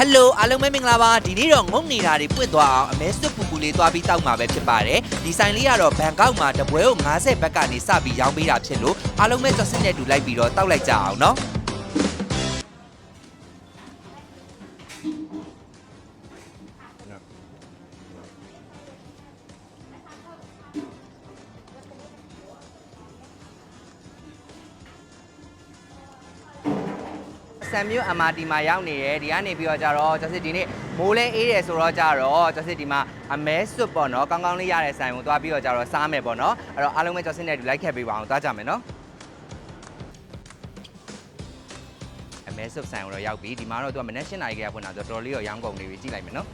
ဟယ်လိုအားလုံးပဲမင်္ဂလာပါဒီနေ့တော့ငုံနေတာတွေပွင့်သွားအောင်အမဲစွတ်ပူပူလေးသွားပြီးတောက်မှာပဲဖြစ်ပါတယ်ဒီဆိုင်လေးကတော့ဘန်ကောက်မှာတပွဲကို90ဘက်ကနေစပြီးရောင်းပေးတာဖြစ်လို့အားလုံးပဲကြော်စစ်နဲ့တူလိုက်ပြီးတော့တောက်လိုက်ကြအောင်နော် ဆမ်မျိုး MRT မှာရောက်နေတယ်ဒီကနေပြီးတော့ကြတော့ကြော်စစ်ဒီနေ့မိုးလဲအေးတယ်ဆိုတော့ကြတော့ကြော်စစ်ဒီမှာအမဲစွတ်ပေါ့နော်ကောင်းကောင်းလေးရတဲ့ဆိုင်ကိုသွားပြီးတော့ကြတော့စားမယ်ပေါ့နော်အဲ့တော့အားလုံးပဲကြော်စစ်နဲ့တူလိုက်ခဲ့ပေးပါအောင်သွားကြမယ်နော်အမဲဆုပ်ဆိုင်ကိုတော့ရောက်ပြီဒီမှာတော့သူကမနေ့၈နာရီကဖွင့်တာဆိုတော့တော်တော်လေးတော့ရောင်းကုန်နေပြီကြည့်လိုက်မယ်နော်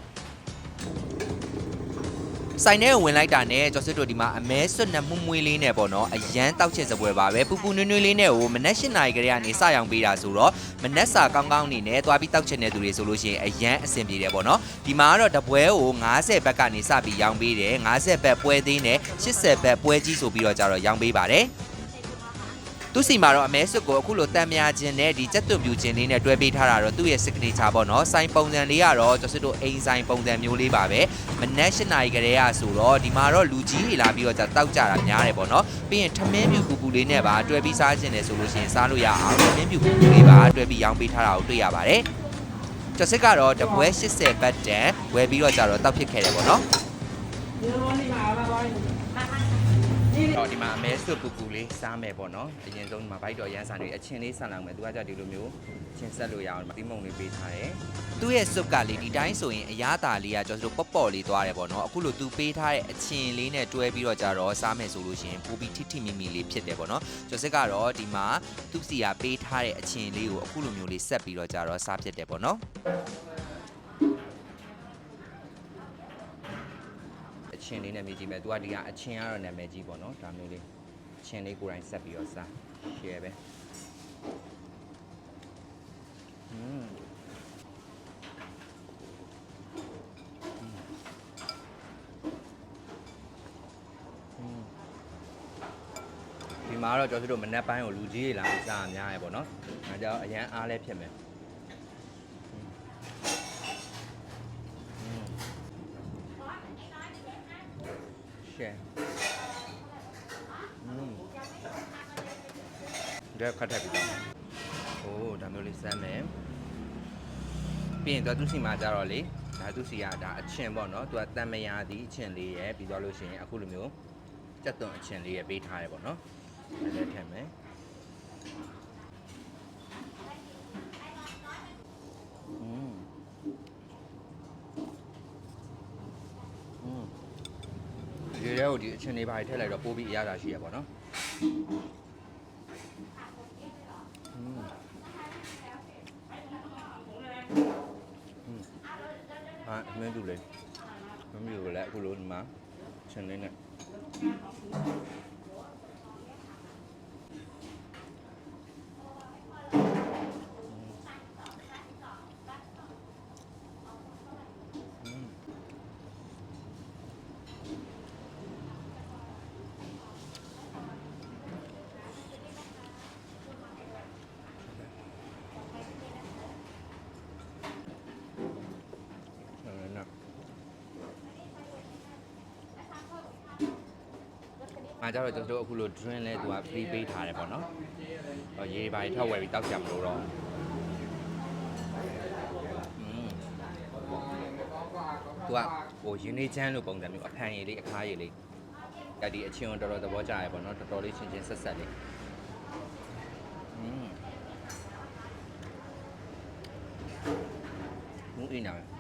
ဆိုင်ထဲကိုဝင်လိုက်တာနဲ့ကျော်စစ်တို့ဒီမှာအမဲဆွတ်နဲ့မှုမွေးလေးနဲ့ပေါ့နော်အရန်တောက်ချစ်စပွဲပါပဲပူပူနွေ့နွေ့လေးနဲ့ကိုမနေ့၈နာရီကလေးကနေစရောင်ပေးတာဆိုတော့မနေ့စာကောင်းကောင်းနေနဲ့သွားပြီးတောက်ချစ်နေသူတွေဆိုလို့ရှိရင်အရန်အဆင်ပြေတယ်ပေါ့နော်ဒီမှာကတော့တပွဲကို90ဘက်ကနေစပြီးရောင်းပေးတယ်90ဘက်ပွဲသေးနဲ့80ဘက်ပွဲကြီးဆိုပြီးတော့ကြတော့ရောင်းပေးပါတယ် သူစီမှာတော့အမဲဆွတ်ကိုအခုလိုတန်မြာခြင်းနဲ့ဒီကြက်သွန်ပြူခြင်းလေးနဲ့တွဲပေးထားတာတော့သူ့ရဲ့ signature ပေါ့နော်ဆိုင်ပုံစံလေးကတော့ကျွန်တော်တို့အိမ်ဆိုင်ပုံစံမျိုးလေးပါပဲမနက်၈နာရီကလေးကဆိုတော့ဒီမှာတော့လူကြီးတွေလာပြီးတော့じゃတောက်ကြတာများတယ်ပေါ့နော်ပြီးရင်ထမင်းပြူပူပူလေးနဲ့ပါတွဲပြီးစားခြင်းတယ်ဆိုလို့ရှိရင်စားလို့ရအောင်ထမင်းပြူပူပူလေးပါတွဲပြီးရောင်းပေးထားတာကိုတွေ့ရပါတယ်ကျော်စစ်ကတော့တပွဲ80ဘတ်တန်ဝယ်ပြီးတော့ကြတော့တောက်ဖြစ်ခဲ့တယ်ပေါ့နော် တော့ဒီမှာအမဲဆွတ်ပူပူလေးစားမယ်ပေါ့နော်အရင်ဆုံးဒီမှာဘိုက်တော်ရမ်းစားနေအချင်းလေးဆက်လောက်မယ်သူကကြဒီလိုမျိုးချင်းဆက်လို့ရအောင်ဒီမုံလေးပေးထားတယ်သူ့ရဲ့ဆွတ်ကလေးဒီတိုင်းဆိုရင်အရသာလေးကကျွန်တော်တို့ပေါ့ပေါ့လေးသွားတယ်ပေါ့နော်အခုလိုသူပေးထားတဲ့အချင်းလေးနဲ့တွဲပြီးတော့ကြတော့စားမယ်ဆိုလို့ရှိရင်ပူပြီးထိထိမိမိလေးဖြစ်တယ်ပေါ့နော်ကျော်စစ်ကတော့ဒီမှာသူ့စီကပေးထားတဲ့အချင်းလေးကိုအခုလိုမျိုးလေးဆက်ပြီးတော့ကြတော့စားဖြစ်တယ်ပေါ့နော် အချင်းလေးနဲ့မြည်ကြည့်မယ်။ तू ကဒီကအချင်းကတော့နာမည်ကြီးပေါ့နော်။ဒါမျိုးလေးအချင်းလေးကိုယ်တိုင်ဆက်ပြီးတော့စား share ပဲ။อืมဒီမှာတော့ကျွန်တော်တို့မနက်ပိုင်းကိုလူကြီးတွေလာပြီးစားရများရယ်ပေါ့နော်။အဲကြောင့်အရန်အားလဲဖြစ်မယ်။ ရှင်อืมဒါခတ်တက်ပြီဟိုးဒါမျိုးလေးစမ်းမယ်ပြီးရင်တော့သူစီမှာကြတော့လေဒါသူစီကဒါအချင်းပေါ့နော်သူကတန်မယာသည်အချင်းလေးရယ်ပြီးတော့လို့ရှိရင်အခုလိုမျိုးကြက်သွန်အချင်းလေးရယ်ပေးထားရယ်ပေါ့နော်အဲ့ဒါထည့်မယ် ကိုဒီအချင်းတွေပါထည့်လိုက်တော့ပိုးပြီးအရသာရှိရပါတော့ဟာမင်းတို့လေမင်းတို့လည်းအခုလိုဒီမှာချင်းလေးနဲ့ ငါကြတော့ကျွန်တော်တို့အခုလို drink လဲသူက free ပေးထားတယ်ပေါ့နော်ဟောရေပါရထွက်ဝယ်ပြီးတောက်ကြမလို့တော့သူကဟိုရင်းနှီးချမ်းလို့ပုံစံမျိုးအဖန်ရည်လေးအခါရည်လေးကဒီအချင်းတော်တော်သဘောကျရယ်ပေါ့နော်တော်တော်လေးချင်းချင်းဆက်ဆက်လေးอืมမူးအင်းနာပဲ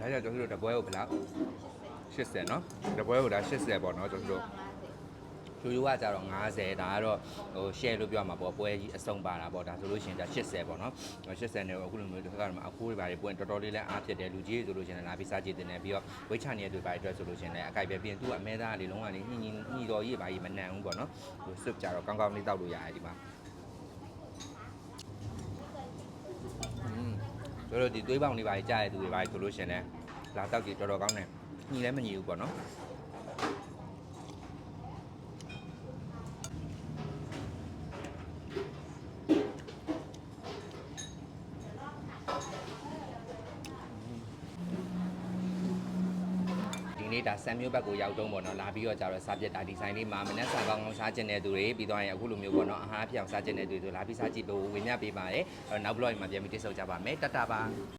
ဒါကြောင့်ကျွန်တော်တို့တပွဲကိုဘယ်လောက်80เนาะတပွဲကိုဒါ80ပေါ့เนาะကျွန်တော်တို့လူလူကကြတော့90ဒါကတော့ဟို share လို့ပြောမှာပေါ့ပွဲကြီးအစုံပါတာပေါ့ဒါဆိုလို့ရှိရင်ဒါ80ပေါ့နော်80နဲ့အခုလိုမျိုးတစ်ခါကတော့အခိုးတွေပါတယ်ပွင့်တော်တော်လေးလည်းအားဖြစ်တယ်လူကြီးတွေဆိုလို့ရှိရင်လာပြီးစားကြည့်တင်တယ်ပြီးတော့ဝိတ်ချနေတဲ့တွေပါအတွက်ဆိုလို့ရှိရင်လည်းအကိုက်ပဲပြီးရင်သူကအမဲသားလေးလုံးဝလေးညှိညှိညှိတော်ကြီးပါကြီးမနန်ဘူးပေါ့နော်ဟိုစွတ်ကြတော့ကောင်းကောင်းလေးတောက်လို့ရတယ်ဒီမှာ တို့တို့ဒီသွေးပေါင်လေးပါကြီးကြားရတဲ့သူတွေပါဆိုလို့ရှင်လဲလာတောက်ကြည့်တော်တော်ကောင်းတယ်ညီလည်းမညီဘူးပေါ့နော် နေ့ဒါဆန်မျိုးဘက်ကိုရောက်တော့ပေါ့နော်လာပြီးတော့ကြတော့စားပြက်တာဒီဆိုင်လေးမှာမနက်စာကောင်းကောင်းစားကျင်တဲ့သူတွေပြီးတော့ရင်အခုလိုမျိုးပေါ့နော်အဟားပြောင်စားကျင်တဲ့သူတွေဆိုလာပြီးစားကြည့်ဖို့ဝင်မြပေးပါရယ်အဲ့တော့နောက်ဘလော့မှာပြန်ပြီးတိစောက်ကြပါမယ်တတ်တာပါ